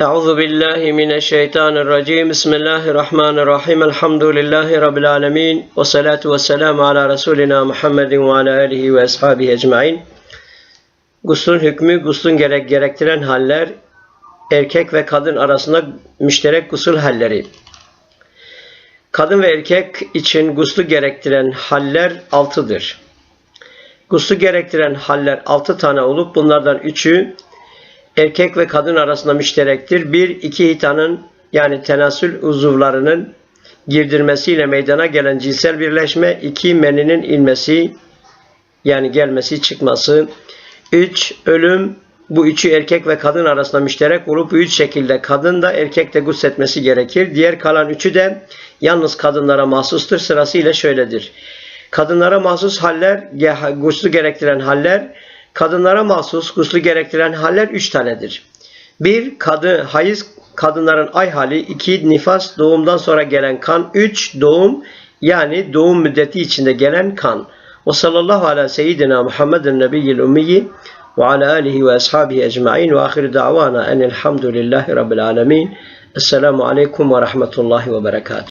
Euzu billahi mineşşeytanirracim. Bismillahirrahmanirrahim. Elhamdülillahi rabbil alamin. Ve salatu vesselamu ala resulina Muhammedin ve ala alihi ve ashabihi ecmaîn. Guslun hükmü, guslun gerek gerektiren haller, erkek ve kadın arasında müşterek gusül halleri. Kadın ve erkek için guslu gerektiren haller altıdır. Guslu gerektiren haller altı tane olup bunlardan üçü erkek ve kadın arasında müşterektir. Bir, iki hitanın yani tenasül uzuvlarının girdirmesiyle meydana gelen cinsel birleşme. iki meninin inmesi yani gelmesi çıkması. Üç, ölüm. Bu üçü erkek ve kadın arasında müşterek olup üç şekilde kadın da erkek de gusletmesi gerekir. Diğer kalan üçü de yalnız kadınlara mahsustur. Sırasıyla şöyledir. Kadınlara mahsus haller, guslu gerektiren haller, kadınlara mahsus guslu gerektiren haller üç tanedir. Bir, kadın, hayız kadınların ay hali. iki nifas doğumdan sonra gelen kan. Üç, doğum yani doğum müddeti içinde gelen kan. Ve sallallahu ala seyyidina Muhammedin nebiyyil ummiyi ve ala alihi ve ashabihi ecma'in ve ahir da'vana enelhamdülillahi rabbil alemin. Esselamu aleyküm ve rahmetullahi ve berekatuhu.